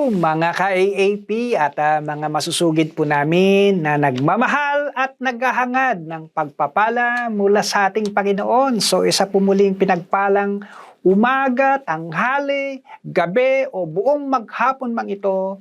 Hello mga ka-AAP at ah, mga masusugid po namin na nagmamahal at naghahangad ng pagpapala mula sa ating Panginoon. So isa po muling pinagpalang umaga, tanghali, gabi o buong maghapon mang ito,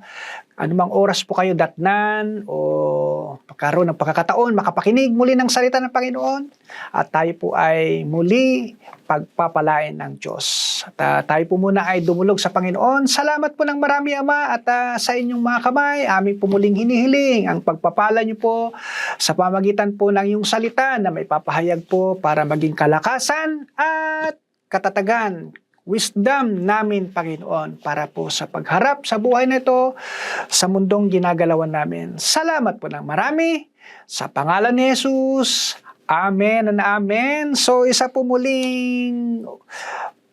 anumang oras po kayo datnan o pagkaroon ng pagkakataon, makapakinig muli ng salita ng Panginoon at tayo po ay muli pagpapalain ng Diyos. At ah, tayo po muna ay dumulog sa Panginoon. Salamat po ng marami Ama at ah, sa inyong mga kamay, aming pumuling hinihiling ang pagpapala niyo po sa pamagitan po ng iyong salita na may papahayag po para maging kalakasan at katatagan wisdom namin, Panginoon, para po sa pagharap sa buhay na ito, sa mundong ginagalawan namin. Salamat po ng marami. Sa pangalan ni Jesus, Amen and Amen. So isa po muling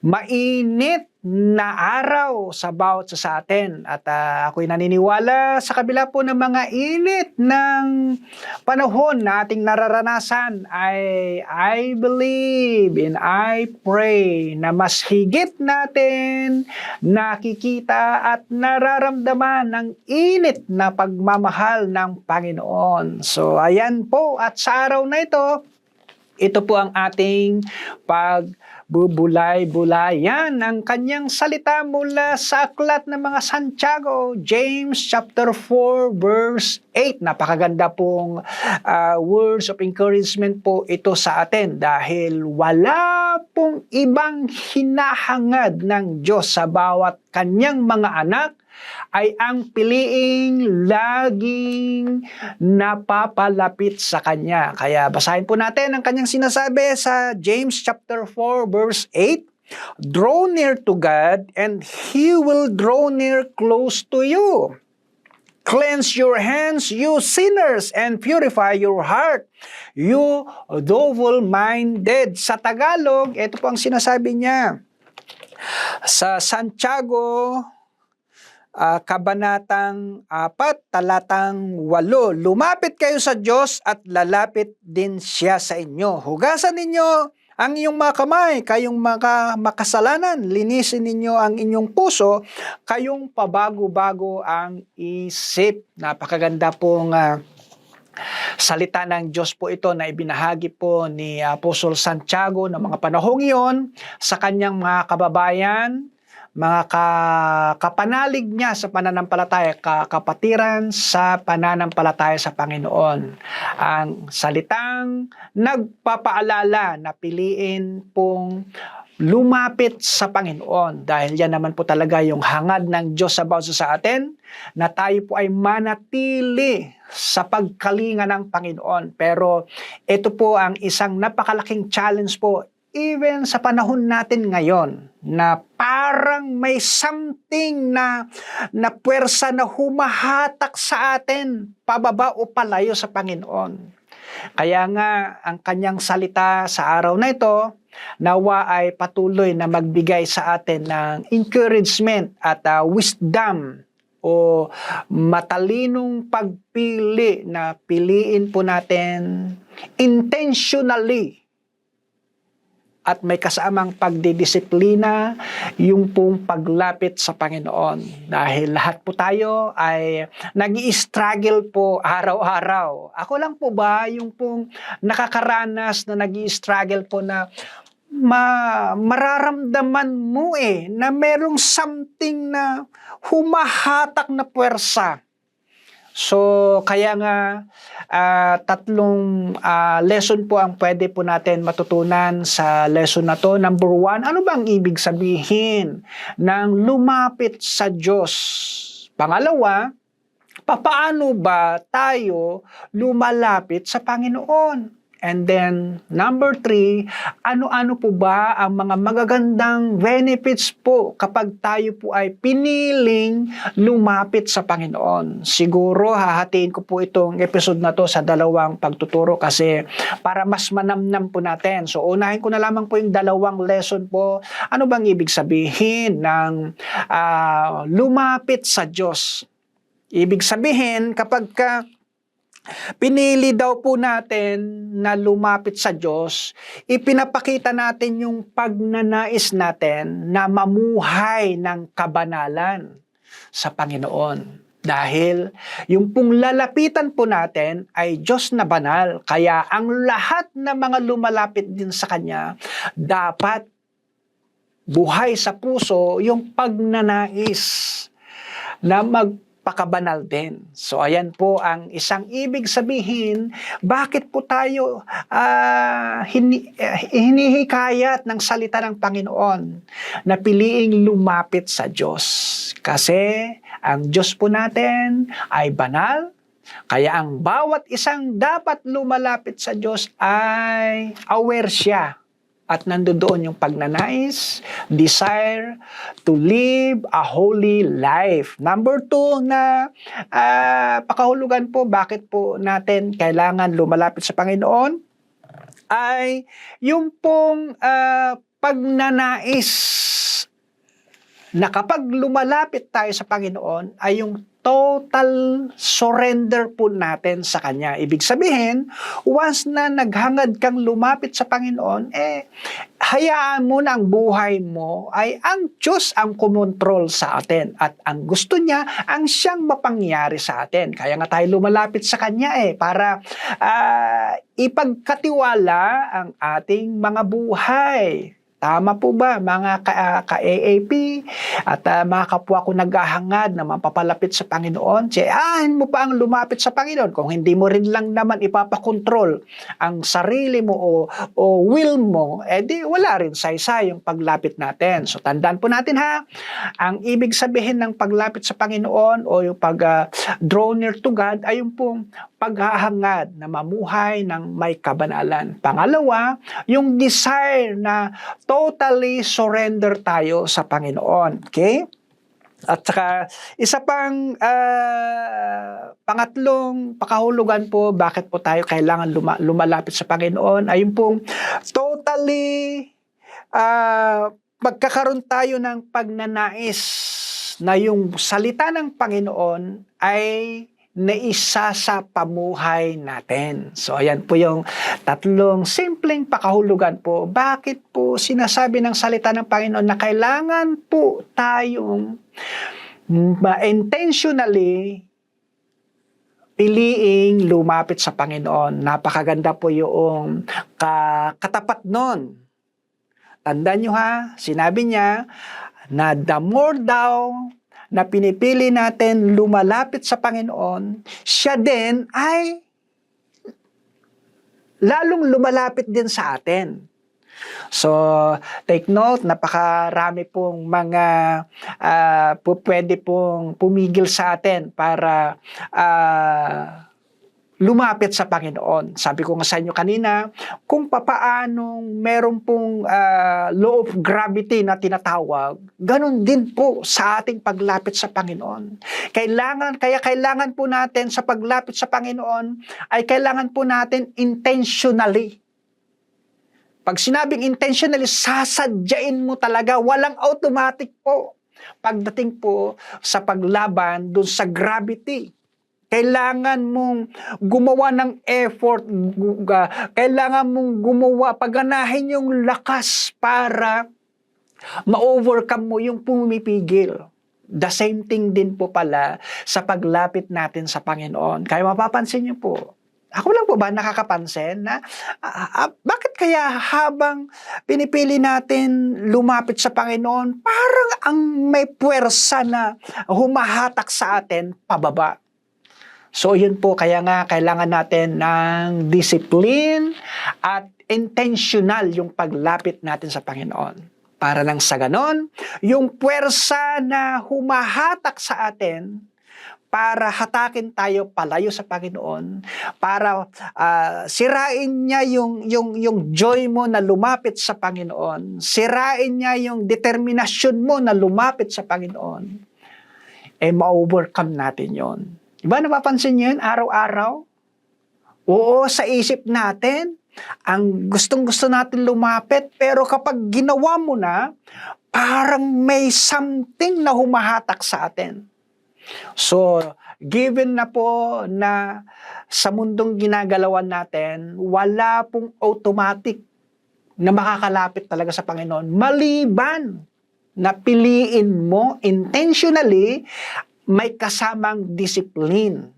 mainit na araw sa bawat sa, atin. At ah, ako'y naniniwala sa kabila po ng mga init ng panahon na ating nararanasan ay I believe and I pray na mas higit natin nakikita at nararamdaman ng init na pagmamahal ng Panginoon. So ayan po at sa araw na ito, ito po ang ating pagbubulay-bulayan ng kanyang salita mula sa aklat ng mga Santiago, James chapter 4 verse 8. Napakaganda pong ah, words of encouragement po ito sa atin dahil wala pong ibang hinahangad ng Diyos sa bawat kanyang mga anak ay ang piliing laging napapalapit sa Kanya. Kaya basahin po natin ang Kanyang sinasabi sa James chapter 4 verse 8. Draw near to God and He will draw near close to you. Cleanse your hands, you sinners, and purify your heart, you double-minded. Sa Tagalog, ito po ang sinasabi niya. Sa Santiago, ah, Kabanatang 4, talatang 8, Lumapit kayo sa Diyos at lalapit din siya sa inyo. Hugasan ninyo ang inyong mga kamay, kayong mga makasalanan, linisin ninyo ang inyong puso, kayong pabago-bago ang isip. Napakaganda pong ah, salita ng Diyos po ito na ibinahagi po ni Apostol Santiago ng mga panahong iyon sa kanyang mga kababayan, mga ka- kapanalig niya sa pananampalataya, ka- kapatiran sa pananampalataya sa Panginoon. Ang salitang nagpapaalala na piliin pong lumapit sa Panginoon dahil yan naman po talaga yung hangad ng Diyos sa bawat isa sa atin na tayo po ay manatili sa pagkalinga ng Panginoon. Pero ito po ang isang napakalaking challenge po even sa panahon natin ngayon na parang may something na na puwersa na humahatak sa atin pababa o palayo sa Panginoon. Kaya nga ang kanyang salita sa araw na ito nawa ay patuloy na magbigay sa atin ng encouragement at ah, wisdom o matalinong pagpili na piliin po natin intentionally at may kasamang pagdidisiplina, yung pong paglapit sa Panginoon. Dahil lahat po tayo ay nag struggle po araw-araw. Ako lang po ba yung pong nakakaranas na nag struggle po na ma mararamdaman mo eh na merong something na humahatak na puwersa. So, kaya nga, ah, tatlong ah, lesson po ang pwede po natin matutunan sa lesson na to. Number one, ano bang ibig sabihin ng lumapit sa Diyos? Pangalawa, papaano ba tayo lumalapit sa Panginoon? And then, number three, ano-ano po ba ang mga magagandang benefits po kapag tayo po ay piniling lumapit sa Panginoon? Siguro, hahatiin ko po itong episode na to sa dalawang pagtuturo kasi para mas manamnam po natin. So, unahin ko na lamang po yung dalawang lesson po. Ano bang ibig sabihin ng ah, lumapit sa Diyos? Ibig sabihin, kapag ka pinili daw po natin na lumapit sa Diyos, ipinapakita natin yung pagnanais natin na mamuhay ng kabanalan sa Panginoon. Dahil yung pong lalapitan po natin ay Diyos na banal. Kaya ang lahat na mga lumalapit din sa Kanya, dapat buhay sa puso yung pagnanais na magpakabanal din. So ayan po ang isang ibig sabihin, bakit po tayo ah, hini, eh, hinihikayat ng salita ng Panginoon na piliing lumapit sa Diyos. Kasi ang Diyos po natin ay banal, kaya ang bawat isang dapat lumalapit sa Diyos ay aware siya at nandoon yung pagnanais, desire to live a holy life. Number two na ah, pakahulugan po, bakit po natin kailangan lumalapit sa Panginoon, ay yung pong ah, pagnanais na kapag lumalapit tayo sa Panginoon ay yung total surrender po natin sa Kanya. Ibig sabihin, once na naghangad kang lumapit sa Panginoon, eh, hayaan mo na ang buhay mo ay ang Diyos ang kumontrol sa atin. At ang gusto niya, ang siyang mapangyari sa atin. Kaya nga tayo lumalapit sa Kanya eh, para ah, ipagkatiwala ang ating mga buhay. Tama po ba mga ah, ka-AAP at ah, mga kapwa ko naghahangad na mapapalapit sa Panginoon? Siyahin mo pa ang lumapit sa Panginoon kung hindi mo rin lang naman ipapakontrol ang sarili mo o, o will mo, eh di wala rin saysay yung paglapit natin. So tandaan po natin ha, ang ibig sabihin ng paglapit sa Panginoon o yung pag ah, draw near to God ay yung pong paghahangad na mamuhay ng may kabanalan. Pangalawa, yung desire na totally surrender tayo sa Panginoon. Okay? At saka, isa pang ah, pangatlong pakahulugan po, bakit po tayo kailangan luma- lumalapit sa Panginoon, ay yung pong totally ah, magkakaroon tayo ng pagnanais na yung salita ng Panginoon ay naisa sa pamuhay natin. So ayan po yung tatlong simpleng pakahulugan po. Bakit po sinasabi ng salita ng Panginoon na kailangan po tayong intentionally piliing lumapit sa Panginoon. Napakaganda po yung ka- katapat nun. Tandaan nyo ha, sinabi niya na the more daw na pinipili natin lumalapit sa Panginoon, siya din ay lalong lumalapit din sa atin. So, take note, napakarami pong mga po, pwede pong pumigil sa atin para ah, lumapit sa Panginoon. Sabi ko nga sa inyo kanina, kung papaanong meron pong ah, law of gravity na tinatawag, ganun din po sa ating paglapit sa Panginoon. Kailangan, kaya kailangan po natin sa paglapit sa Panginoon, ay kailangan po natin intentionally. Pag sinabing intentionally, sasadyain mo talaga, walang automatic po. Pagdating po sa paglaban dun sa gravity, kailangan mong gumawa ng effort, kailangan mong gumawa, paganahin yung lakas para ma-overcome mo yung pumipigil. The same thing din po pala sa paglapit natin sa Panginoon. Kaya mapapansin niyo po, ako lang po ba nakakapansin na ah, ah, bakit kaya habang pinipili natin lumapit sa Panginoon, parang ang may puwersa na humahatak sa atin pababa. So yun po, kaya nga kailangan natin ng discipline at intentional yung paglapit natin sa Panginoon. Para nang sa ganon, yung puwersa na humahatak sa atin, para hatakin tayo palayo sa Panginoon, para ah, sirain niya yung, yung, yung joy mo na lumapit sa Panginoon, sirain niya yung determinasyon mo na lumapit sa Panginoon, eh ma-overcome natin yon. Diba napapansin niyo yun araw-araw? Oo, sa isip natin, ang gustong-gusto natin lumapit, pero kapag ginawa mo na, parang may something na humahatak sa atin. So, given na po na sa mundong ginagalawan natin, wala pong automatic na makakalapit talaga sa Panginoon. Maliban na piliin mo intentionally, may kasamang discipline.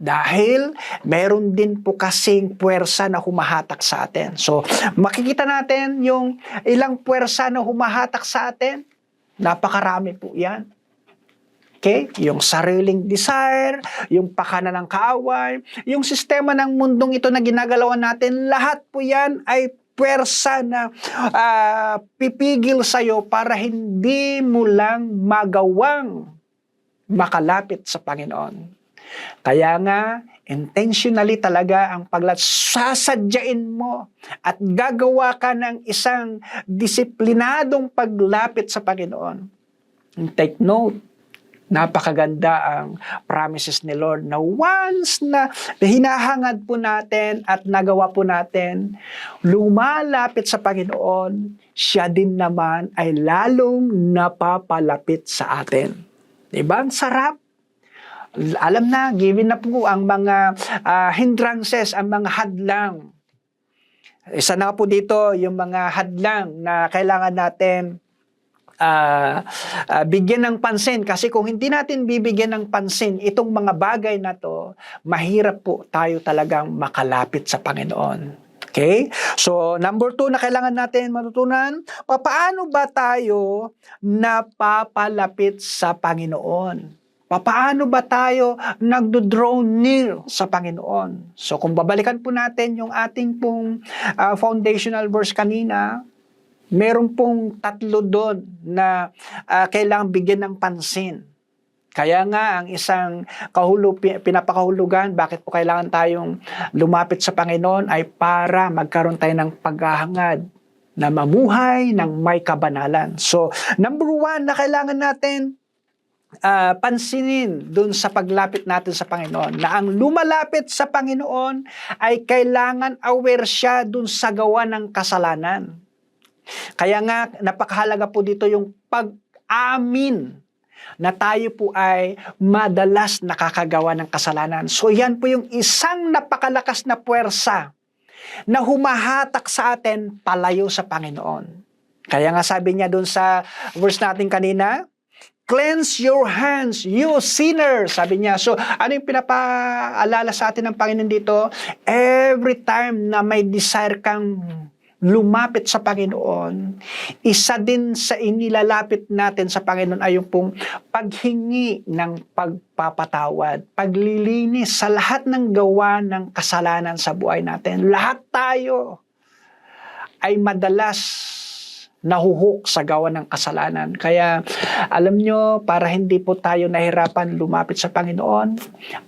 Dahil meron din po kasing puwersa na humahatak sa atin. So, makikita natin yung ilang puwersa na humahatak sa atin. Napakarami po yan. Okay? Yung sariling desire, yung pakana ng kaaway, yung sistema ng mundong ito na ginagalawan natin, lahat po yan ay puwersa na ah, pipigil sa'yo para hindi mo lang magawang makalapit sa Panginoon. Kaya nga, intentionally talaga ang paglat sasadyain mo at gagawa ka ng isang disiplinadong paglapit sa Panginoon. And Take note, napakaganda ang promises ni Lord na once na hinahangad po natin at nagawa po natin, lumalapit sa Panginoon, siya din naman ay lalong napapalapit sa atin. Diba? Ang sarap alam na, given na po ang mga ah, hindrances, ang mga hadlang. Isa na po dito yung mga hadlang na kailangan natin ah, ah, bigyan ng pansin. Kasi kung hindi natin bibigyan ng pansin itong mga bagay na to, mahirap po tayo talagang makalapit sa Panginoon. Okay? So, number two na kailangan natin matutunan, paano ba tayo napapalapit sa Panginoon? Paano ba tayo nagdo-draw near sa Panginoon? So kung babalikan po natin yung ating pong ah, foundational verse kanina, meron pong tatlo doon na ah, kailangang bigyan ng pansin. Kaya nga ang isang kahulo, pi- pinapakahulugan, bakit po kailangan tayong lumapit sa Panginoon ay para magkaroon tayo ng paghahangad na mamuhay ng may kabanalan. So, number one na kailangan natin ah, pansinin dun sa paglapit natin sa Panginoon na ang lumalapit sa Panginoon ay kailangan aware siya dun sa gawa ng kasalanan. Kaya nga napakahalaga po dito yung pag-amin na tayo po ay madalas nakakagawa ng kasalanan. So yan po yung isang napakalakas na puwersa na humahatak sa atin palayo sa Panginoon. Kaya nga sabi niya dun sa verse natin kanina, Cleanse your hands, you sinner, sabi niya. So, ano yung pinapaalala sa atin ng Panginoon dito? Every time na may desire kang lumapit sa Panginoon, isa din sa inilalapit natin sa Panginoon ay yung pong paghingi ng pagpapatawad, paglilinis sa lahat ng gawa ng kasalanan sa buhay natin. Lahat tayo ay madalas nahuhuk sa gawa ng kasalanan. Kaya alam nyo, para hindi po tayo nahirapan lumapit sa Panginoon,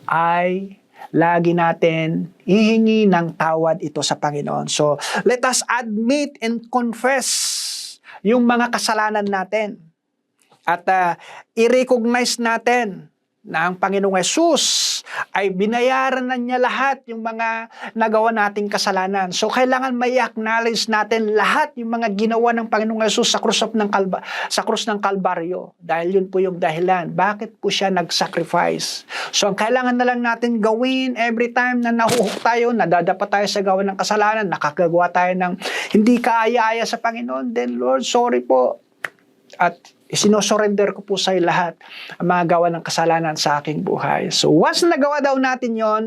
ay lagi natin ihingi ng tawad ito sa Panginoon. So, let us admit and confess yung mga kasalanan natin. At uh, i-recognize natin na ang Panginoong Yesus ay binayaran na niya lahat yung mga nagawa nating kasalanan. So kailangan may acknowledge natin lahat yung mga ginawa ng Panginoong Yesus sa krus ng Kalba, sa krus ng Kalbaryo dahil yun po yung dahilan bakit po siya nag-sacrifice. So ang kailangan na lang natin gawin every time na nahuhuk tayo, nadadapa tayo sa gawa ng kasalanan, nakakagawa tayo ng hindi kaaya-aya sa Panginoon, then Lord, sorry po. At isinosurrender ko po sa lahat ang mga gawa ng kasalanan sa aking buhay. So once na nagawa daw natin yon,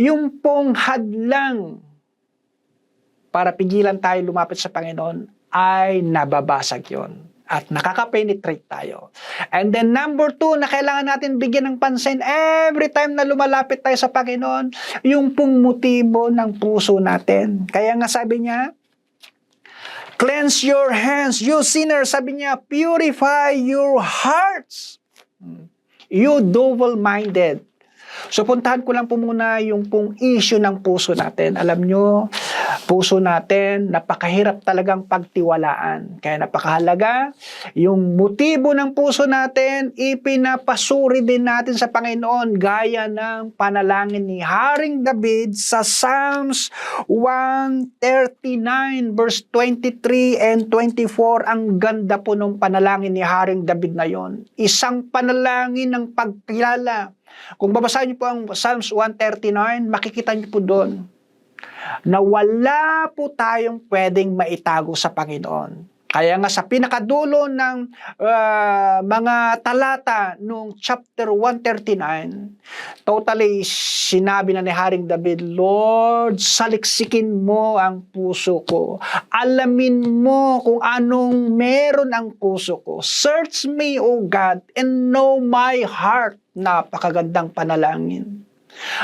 yung pong hadlang para pigilan tayo lumapit sa Panginoon ay nababasag yon at nakaka-penetrate tayo. And then number two na kailangan natin bigyan ng pansin every time na lumalapit tayo sa Panginoon, yung pong motibo ng puso natin. Kaya nga sabi niya, Cleanse your hands, you sinners. Sabi niya, purify your hearts. You double-minded. So puntahan ko lang po muna yung pong issue ng puso natin. Alam nyo, puso natin, napakahirap talagang pagtiwalaan. Kaya napakahalaga, yung motibo ng puso natin, ipinapasuri din natin sa Panginoon gaya ng panalangin ni Haring David sa Psalms 139 verse 23 and 24. Ang ganda po ng panalangin ni Haring David na yon. Isang panalangin ng pagkilala. Kung babasahin niyo po ang Psalms 139, makikita niyo po doon na wala po tayong pwedeng maitago sa Panginoon. Kaya nga sa pinakadulo ng ah, mga talata nung chapter 139, totally sinabi na ni Haring David, Lord, saliksikin mo ang puso ko. Alamin mo kung anong meron ang puso ko. Search me, O God, and know my heart. Napakagandang panalangin.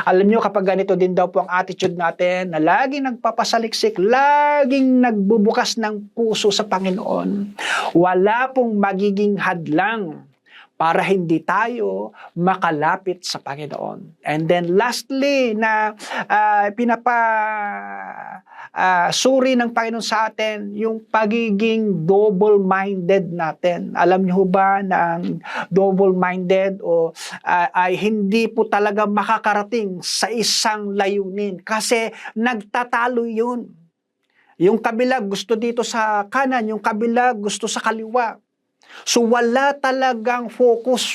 Alam nyo, kapag ganito din daw po ang attitude natin, na laging nagpapasaliksik, laging nagbubukas ng puso sa Panginoon, wala pong magiging hadlang para hindi tayo makalapit sa Panginoon. And then lastly, na ah, pinapa ah, suri ng Panginoon sa atin, yung pagiging double-minded natin. Alam niyo ba na double-minded o ah, ay hindi po talaga makakarating sa isang layunin kasi nagtatalo yun. Yung kabila gusto dito sa kanan, yung kabila gusto sa kaliwa. So wala talagang focus.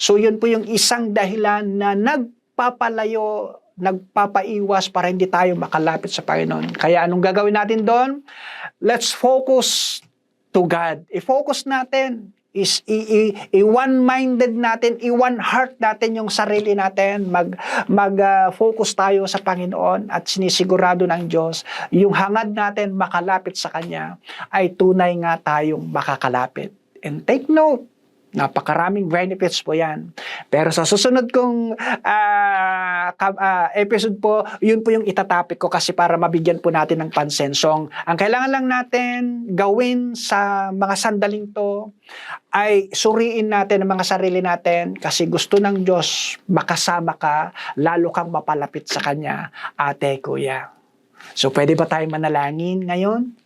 So yun po yung isang dahilan na nagpapalayo, nagpapaiwas para hindi tayo makalapit sa Panginoon. Kaya anong gagawin natin doon? Let's focus to God. I-focus natin is i, i, i one-minded natin, i one heart natin yung sarili natin, mag mag ah, focus tayo sa Panginoon at sinisigurado ng Diyos yung hangad natin makalapit sa kanya ay tunay nga tayong makakalapit. And take note, napakaraming benefits po yan. Pero sa susunod kong ah, episode po, yun po yung itatapik ko kasi para mabigyan po natin ng pansin. So, ang kailangan lang natin gawin sa mga sandaling to ay suriin natin ang mga sarili natin kasi gusto ng Diyos makasama ka, lalo kang mapalapit sa Kanya, ate, kuya. So, pwede ba tayong manalangin ngayon?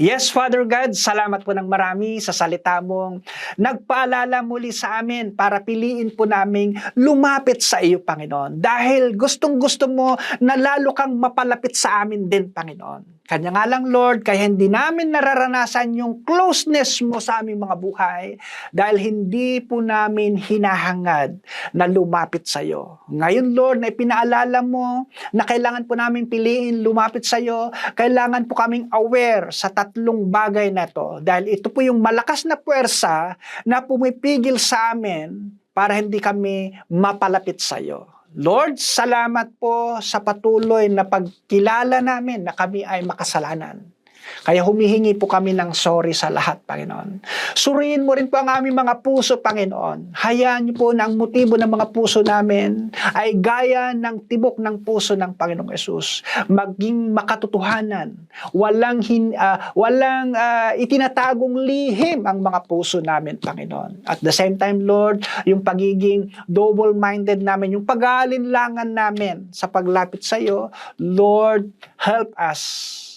Yes, Father God, salamat po ng marami sa salita mong nagpaalala muli sa amin para piliin po naming lumapit sa iyo, Panginoon. Dahil gustong-gusto mo na lalo kang mapalapit sa amin din, Panginoon. Kanya nga lang, Lord, kaya hindi namin nararanasan yung closeness mo sa aming mga buhay dahil hindi po namin hinahangad na lumapit sa iyo. Ngayon, Lord, na ipinaalala mo na kailangan po namin piliin lumapit sa iyo, kailangan po kaming aware sa tatlong bagay na to dahil ito po yung malakas na puwersa na pumipigil sa amin para hindi kami mapalapit sa iyo. Lord, salamat po sa patuloy na pagkilala namin na kami ay makasalanan. Kaya humihingi po kami ng sorry sa lahat, Panginoon. Suriin mo rin po ang aming mga puso, Panginoon. Hayaan niyo po na ang motibo ng mga puso namin ay gaya ng tibok ng puso ng Panginoong Yesus. Maging makatotohanan. Walang, hin, ah, walang ah, itinatagong lihim ang mga puso namin, Panginoon. At the same time, Lord, yung pagiging double-minded namin, yung pag-aalinlangan namin sa paglapit sa iyo, Lord, help us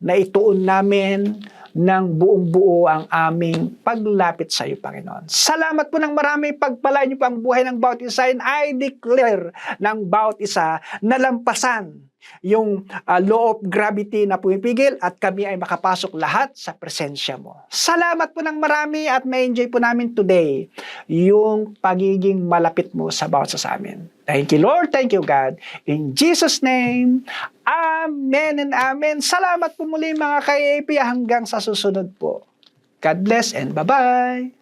na ituon namin ng buong buo ang aming paglapit sa iyo, Panginoon. Salamat po ng marami. Pagpalain niyo po ang buhay ng bawat isa. And I declare ng bawat isa na lampasan yung ah, law of gravity na pumipigil at kami ay makapasok lahat sa presensya mo. Salamat po ng marami at may enjoy po namin today yung pagiging malapit mo sa bawat sa amin. Thank you, Lord. Thank you, God. In Jesus' name, Amen and Amen. Salamat po muli mga ka-AP hanggang sa susunod po. God bless and bye-bye.